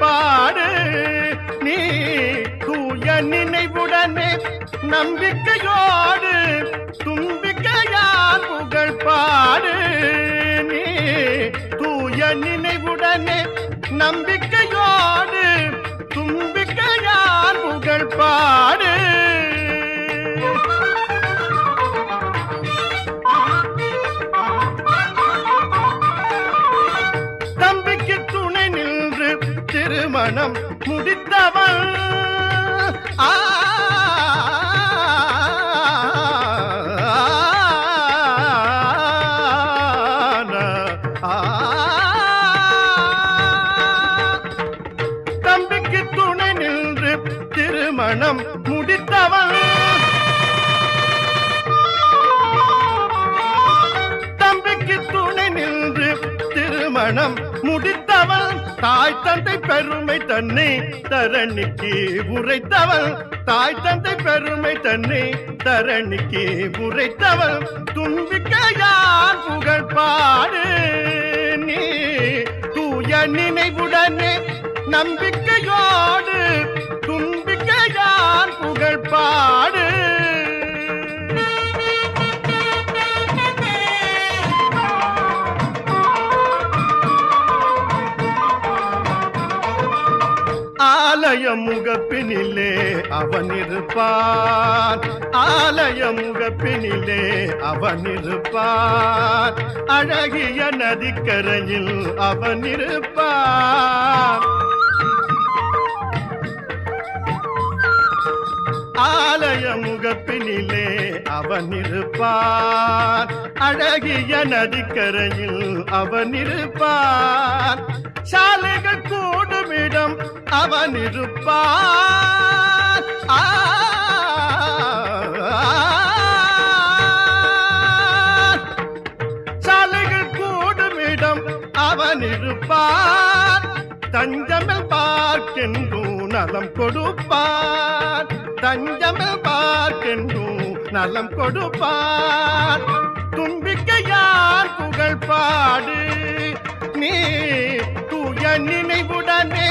பாடு. நீ தூய நினைவுடனே நம்பிக்கையோடு தும்பிக்கையான் புகழ் பாடு. நீ தூய நினைவுடனே நம்பிக்கையோடு தும்பிக்கையான் புகழ் பாடு. திருமணம் முடித்த தந்தை பெருமை தன்னை தரணிக்கு உரைத்தவள். தாய் தந்தை பெருமை தன்னை தரணிக்கு உரைத்தவள். தும்பிக்கையான் புகழ் பாடு நீ. தூய நினைவுடனே நம்பிக்கையோடு தும்பிக்கையான் புகழ் பாடு. ஆலய முகப்பினிலே அவன் இருப்பான் ஆலய முகப்பினிலே அவன் இருப்பான் அழகிய நதிக்கரையில் அவன் இருப்பான் ஆலய முகப்பினிலே அவன் இருப்பான் அழகிய நதிக்கரையில் அவன் இருப்பான் சாலைகள் கூடுமிடம் அவன் இருப்பான் ஆ. சாலைகள் கூடுமிடம் அவன் இருப்பான் தஞ்சமில் பார்க்கின்றோம் நலம் கொடுப்பான் தஞ்சமில் பார்க்கின்றோம் நலம் கொடுப்பான் தும்பிக்கையார் புகழ் பாடு. நீ தூய நினைவுடனே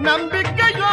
நம்பிக்கையோ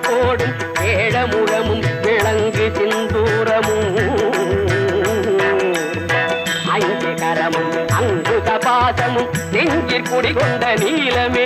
கோடு கோடும் விளங்கு சிந்தூரமும். அஞ்சு கரமும் அங்கு கபாசமும் நெஞ்சிற் குடிகொண்ட நீலமே.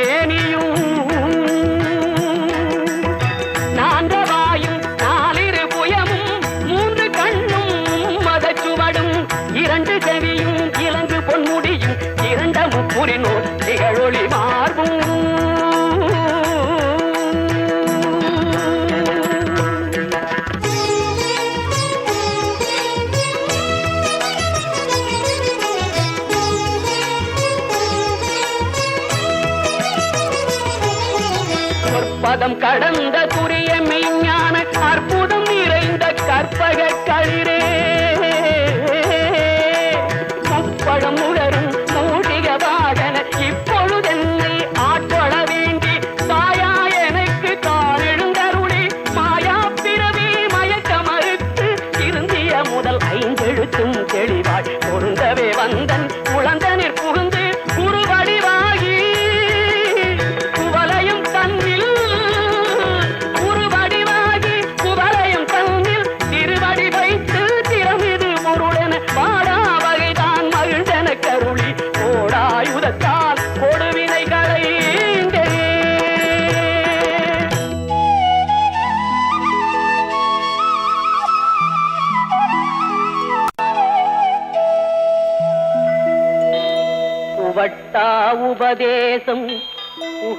மதம் கடந்த துரிய மெய்ஞான அற்புதம் நிறைந்த கற்பக களிரே.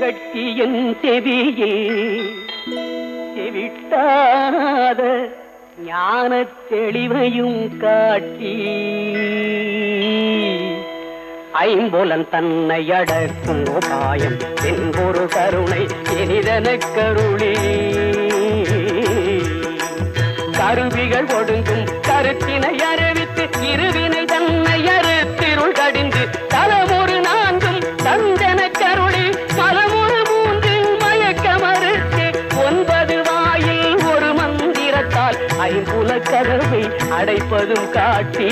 கட்டி என் செவியே செவிட்டாத ஞான தெளிவையும் காட்டி ஐம்புலன் தன்னை அடக்கும் உபாயம் என்பொரு கருணை இனிதன கருளி. கருவிகள் ஒடுங்கும் கருத்தினைய அடைப்பதும் காட்டி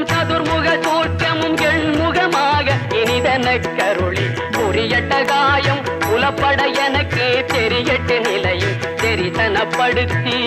சதுர்முகமும் சதுர்முக தூக்கமும் எண்முகமாக இனிதன கருளி புரியட்ட காயம் புலப்பட எனக்கு தெரியட்டு நிலையில் தெரிதனப்படுத்தி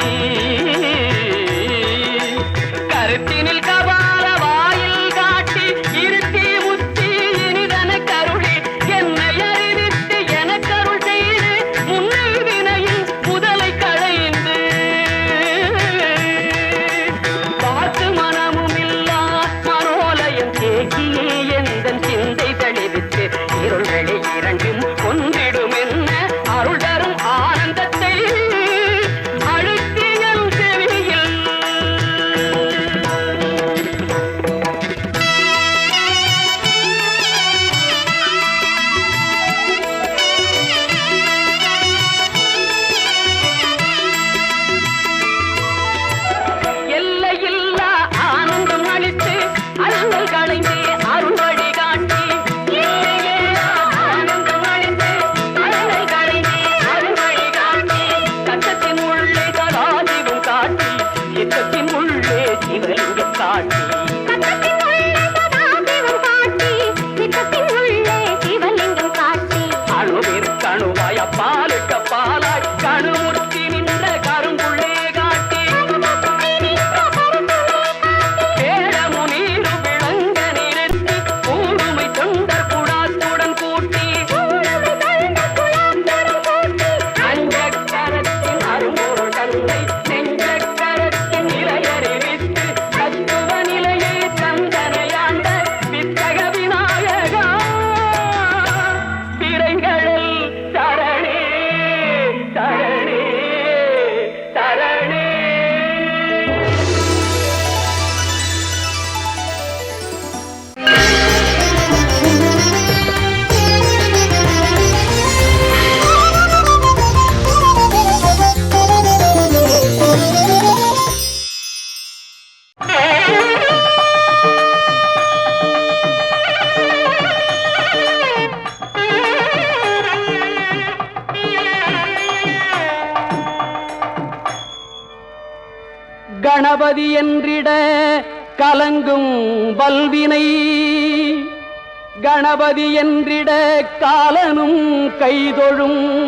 கணபதி என்றிட காலனும் கைதொழும்.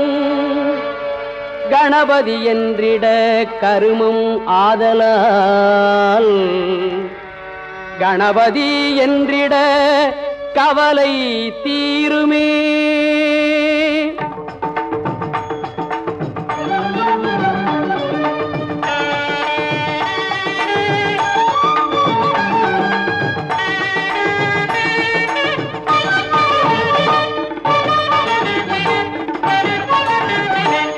கணபதி என்றிட கருமம் ஆதலால். கணபதி என்றிட கவலை தீருமே.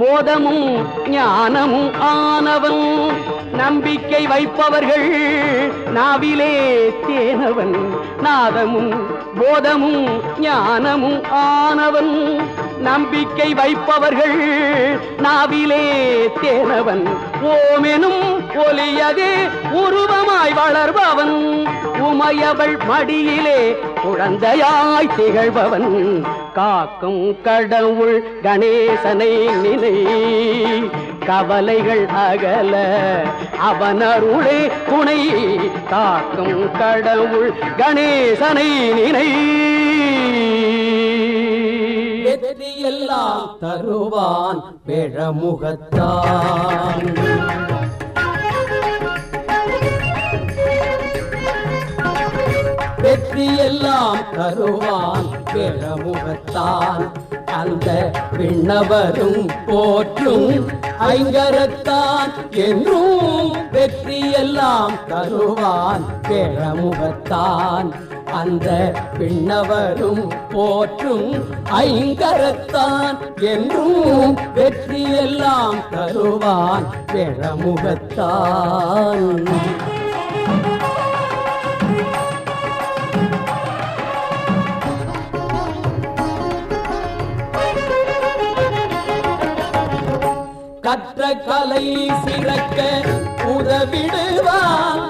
போதமும் ஞானமும் ஆனவன். நம்பிக்கை வைப்பவர்கள் நாவிலே தேனவன். நாதமும் போதமும் ஞானமும் ஆனவன். நம்பிக்கை வைப்பவர்கள் நாவிலே தேனவன். ஓமெனும் ஒலியது உருவமாய் வளர்பவன். உமையவள் மடியிலே குழந்தையாய் திகழ்பவன். காக்கும் கடவுள் கணேசனை நினை. கவலைகள் அகல அவனருளே அருளே துணை. காக்கும் கடவுள் கணேசனை நினை. வெற்றியெல்லாம் தருவான் பிழமுகத்தான் வெற்றியெல்லாம் தருவான் பிழமுகத்தான் அந்த விண்ணவரும் போற்றும் ஐங்கரத்தான் என்றும் வெற்றியெல்லாம் தருவான் பிழமுகத்தான் அந்த விண்ணவரும் போற்றும் ஐங்கரத்தான் என்றும் வெற்றியெல்லாம் தருவான் பிழமுகத்தான் கற்ற கலை சிறக்க உதவிடுவான்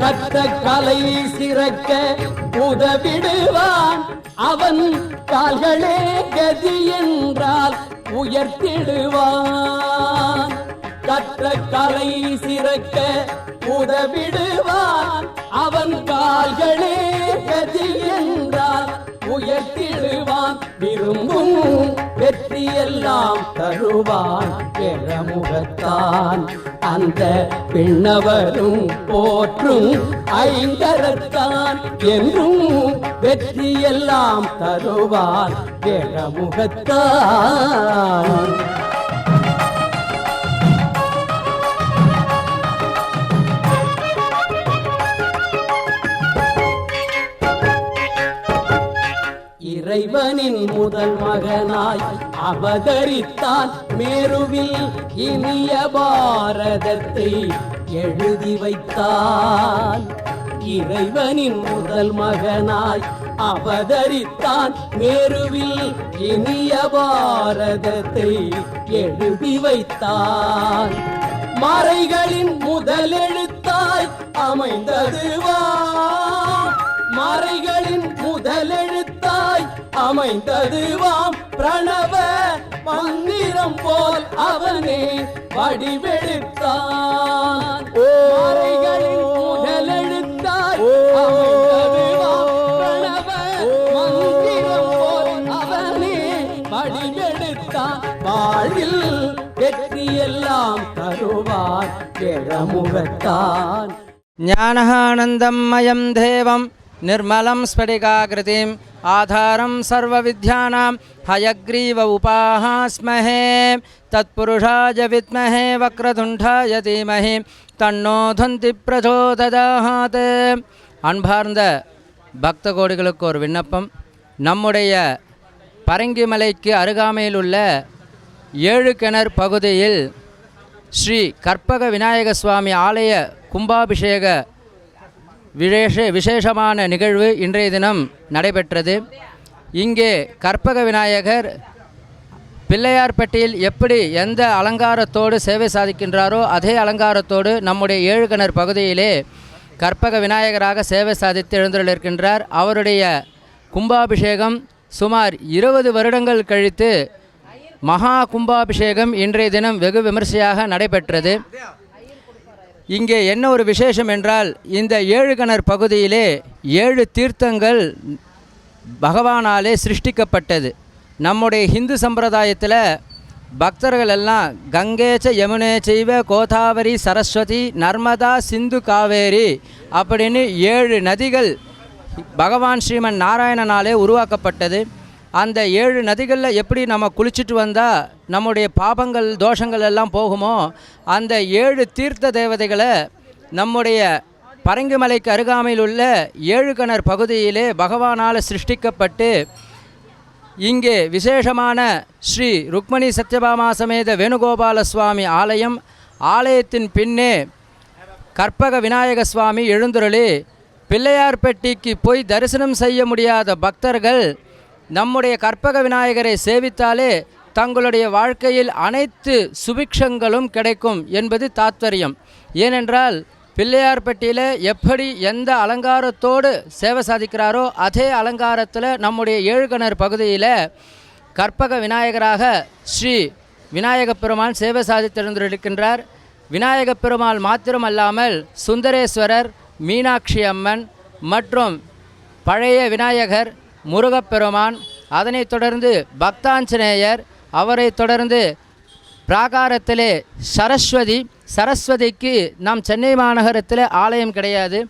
கற்ற கலை சிறக்க உதவிடுவான். அவன் கால்களே கதி என்றால் உயர்த்திடுவான். கற்ற கலை சிறக்க உதவிடுவான். அவன் கால்களே கதி என்றால் உயர்த்திடுவான் விரும்பும் வெற்றியெல்லாம் தருவான் பெறமுகத்தான். அந்த பின்னவரும் போற்றும் ஐந்தரத்தான் என்றும் வெற்றியெல்லாம் தருவான் பெறமுகத்தான். முதல் மகனாய் அவதரித்தான் மேருவில் இனிய பாரதத்தை எழுதி வைத்தான். இறைவனின் முதல் மகனாய் அவதரித்தான் மேருவில் இனிய பாரதத்தை எழுதி வைத்தான். மறைகளின் முதலெழுத்தாய் அமைந்ததுவா. மறைகளின் முதலெழுத்தாய் அமைந்ததுவாம் பிரணவ மந்திரம் போல் அவனே வடிவெடுத்தான் மறைகளின் முதலெழுத்தாய் அமைந்ததுவாம் பிரணவ மந்திரம் போல் அவனே வடிவெடுத்தான் வாழ்வில் வெற்றியெல்லாம் தருவார் ஏழமுகத்தான் ज्ञानहानन्दमयं देवं निर्मलं स्फटिकाकृतिम् आधारं सर्वविद्यानां हयग्रीव उपाहास्महे तत्पुरुषाय विद्महे वक्रतुण्डाय धीमहि தன்னோ தந்தி பிரச்சோதயாத் அன்பார்ந்த பக்த கோடிகளுக்கு ஒரு விண்ணப்பம் நம்முடைய பரங்கிமலைக்கு அருகாமையில் உள்ள ஏழு கிணறு பகுதியில் ஸ்ரீ கற்பக விநாயக சுவாமி ஆலய கும்பாபிஷேக விசேஷ விசேஷமான நிகழ்வு இன்றைய தினம் நடைபெற்றது. இங்கே கற்பக விநாயகர் பிள்ளையார்பட்டியில் எப்படி எந்த அலங்காரத்தோடு சேவை சாதிக்கின்றாரோ அதே அலங்காரத்தோடு நம்முடைய ஏழுகணர் பகுதியிலே கற்பக விநாயகராக சேவை சாதித்து எழுந்துள்ளிருக்கின்றார் அவருடைய கும்பாபிஷேகம் சுமார் இருபது வருடங்கள் கழித்து மகா கும்பாபிஷேகம் இன்றைய தினம் வெகு விமர்சையாக நடைபெற்றது. இங்கே என்ன ஒரு விசேஷம் என்றால் இந்த ஏழு கணர் பகுதியிலே ஏழு தீர்த்தங்கள் பகவானாலே சிருஷ்டிக்கப்பட்டது. நம்முடைய ஹிந்து சம்பிரதாயத்தில் பக்தர்கள் எல்லாம் கங்கேச்ச யமுனே செய்வ கோதாவரி சரஸ்வதி நர்மதா சிந்து காவேரி அப்படின்னு ஏழு நதிகள் பகவான் ஸ்ரீமன் நாராயணனாலே உருவாக்கப்பட்டது. அந்த ஏழு நதிகளில் எப்படி நம்ம குளிச்சுட்டு வந்தால் நம்முடைய பாபங்கள் தோஷங்கள் எல்லாம் போகுமோ அந்த ஏழு தீர்த்த தேவதைகளை நம்முடைய பரங்கிமலைக்கு அருகாமையில் உள்ள ஏழு கிணறு பகுதியிலே பகவானால் சிருஷ்டிக்கப்பட்டு இங்கே விசேஷமான ஸ்ரீ ருக்மணி சத்யபாமா சமேத வேணுகோபால சுவாமி ஆலயம் ஆலயத்தின் பின்னே கற்பக விநாயக சுவாமி எழுந்துருளி பிள்ளையார்பட்டிக்கு போய் தரிசனம் செய்ய முடியாத பக்தர்கள் நம்முடைய கற்பக விநாயகரை சேவித்தாலே தங்களுடைய வாழ்க்கையில் அனைத்து சுபிக்ஷங்களும் கிடைக்கும் என்பது தாத்பரியம். ஏனென்றால் பிள்ளையார்பட்டியில் எப்படி எந்த அலங்காரத்தோடு சேவை சாதிக்கிறாரோ அதே அலங்காரத்தில் நம்முடைய ஏழுகணர் பகுதியில் கற்பக விநாயகராக ஸ்ரீ விநாயகப் பெருமான் சேவை சாதித்திருந்திருக்கின்றார். விநாயகப் பெருமாள் மாத்திரமல்லாமல் சுந்தரேஸ்வரர் மீனாட்சி அம்மன் மற்றும் பழைய விநாயகர் முருகப்பெருமான் அதனைத் தொடர்ந்து பக்தாஞ்சநேயர் அவரைத் தொடர்ந்து பிராகாரத்திலே சரஸ்வதி சரஸ்வதிக்கு நாம் சென்னை மாநகரத்தில் ஆலயம் கிடையாது.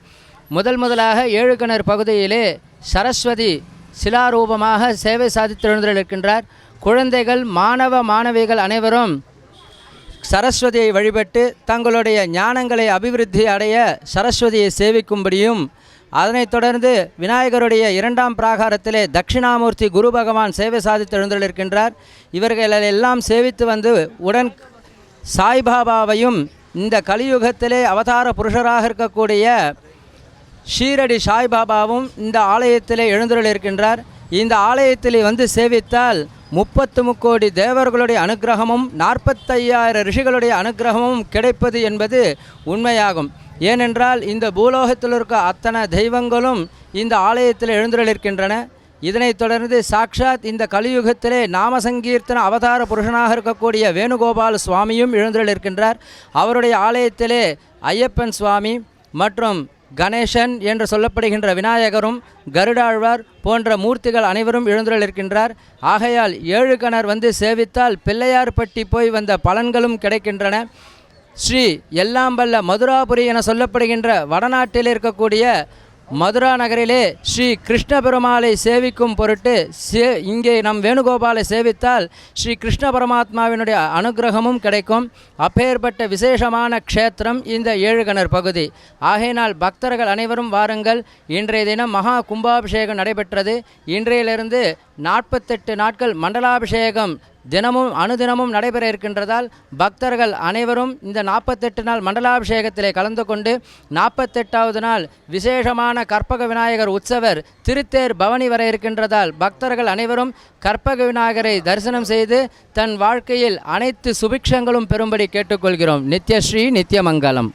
முதல் முதலாக ஏழு பகுதியிலே சரஸ்வதி சிலாரூபமாக சேவை சாதித்திருக்கின்றார் குழந்தைகள் மாணவ மாணவிகள் அனைவரும் சரஸ்வதியை வழிபட்டு தங்களுடைய ஞானங்களை அபிவிருத்தி அடைய சரஸ்வதியை சேவிக்கும்படியும் அதனைத் தொடர்ந்து விநாயகருடைய இரண்டாம் பிராகாரத்திலே தட்சிணாமூர்த்தி குரு பகவான் சேவை சாதித்து எழுந்துள்ளிருக்கின்றார் இவர்கள் எல்லாம் சேவித்து வந்து உடன் சாய்பாபாவையும் இந்த கலியுகத்திலே அவதார புருஷராக இருக்கக்கூடிய ஷீரடி சாய்பாபாவும் இந்த ஆலயத்திலே எழுந்துள்ளிருக்கின்றார் இந்த ஆலயத்திலே வந்து சேவித்தால் முப்பத்து முக்கோடி தேவர்களுடைய அனுக்கிரகமும் நாற்பத்தையாயிரம் ரிஷிகளுடைய அனுக்கிரகமும் கிடைப்பது என்பது உண்மையாகும். ஏனென்றால் இந்த பூலோகத்தில் இருக்க அத்தனை தெய்வங்களும் இந்த ஆலயத்தில் எழுந்துள்ளிருக்கின்றன இதனைத் தொடர்ந்து சாக்ஷாத் இந்த கலியுகத்திலே நாமசங்கீர்த்தன அவதார புருஷனாக இருக்கக்கூடிய வேணுகோபால் சுவாமியும் எழுந்துள்ளிருக்கின்றார் அவருடைய ஆலயத்திலே ஐயப்பன் சுவாமி மற்றும் கணேசன் என்று சொல்லப்படுகின்ற விநாயகரும் கருடாழ்வார் போன்ற மூர்த்திகள் அனைவரும் எழுந்துள்ளிருக்கின்றார் ஆகையால் ஏழு கணர் வந்து சேவித்தால் பிள்ளையார்பட்டி போய் வந்த பலன்களும் கிடைக்கின்றன. ஸ்ரீ எல்லாம்பல்ல மதுராபுரி என சொல்லப்படுகின்ற வடநாட்டில் இருக்கக்கூடிய மதுரா நகரிலே ஸ்ரீ கிருஷ்ண பெருமாளை சேவிக்கும் பொருட்டு சே இங்கே நம் வேணுகோபாலை சேவித்தால் ஸ்ரீ கிருஷ்ண பரமாத்மாவினுடைய அனுகிரகமும் கிடைக்கும். அப்பேற்பட்ட விசேஷமான க்ஷேத்திரம் இந்த ஏழுகணர் பகுதி. ஆகையினால் பக்தர்கள் அனைவரும் வாருங்கள். இன்றைய தினம் மகா கும்பாபிஷேகம் நடைபெற்றது. இன்றையிலிருந்து நாற்பத்தெட்டு நாட்கள் மண்டலாபிஷேகம் தினமும் அனுதினமும் நடைபெற இருக்கின்றதால் பக்தர்கள் அனைவரும் இந்த நாற்பத்தெட்டு நாள் மண்டலாபிஷேகத்திலே கலந்து கொண்டு நாற்பத்தெட்டாவது நாள் விசேஷமான கற்பக விநாயகர் உற்சவர் திருத்தேர் பவனி வர இருக்கின்றதால் பக்தர்கள் அனைவரும் கற்பக விநாயகரை தரிசனம் செய்து தன் வாழ்க்கையில் அனைத்து சுபிக்ஷங்களும் பெறும்படி கேட்டுக்கொள்கிறோம். நித்யஸ்ரீ நித்யமங்கலம்.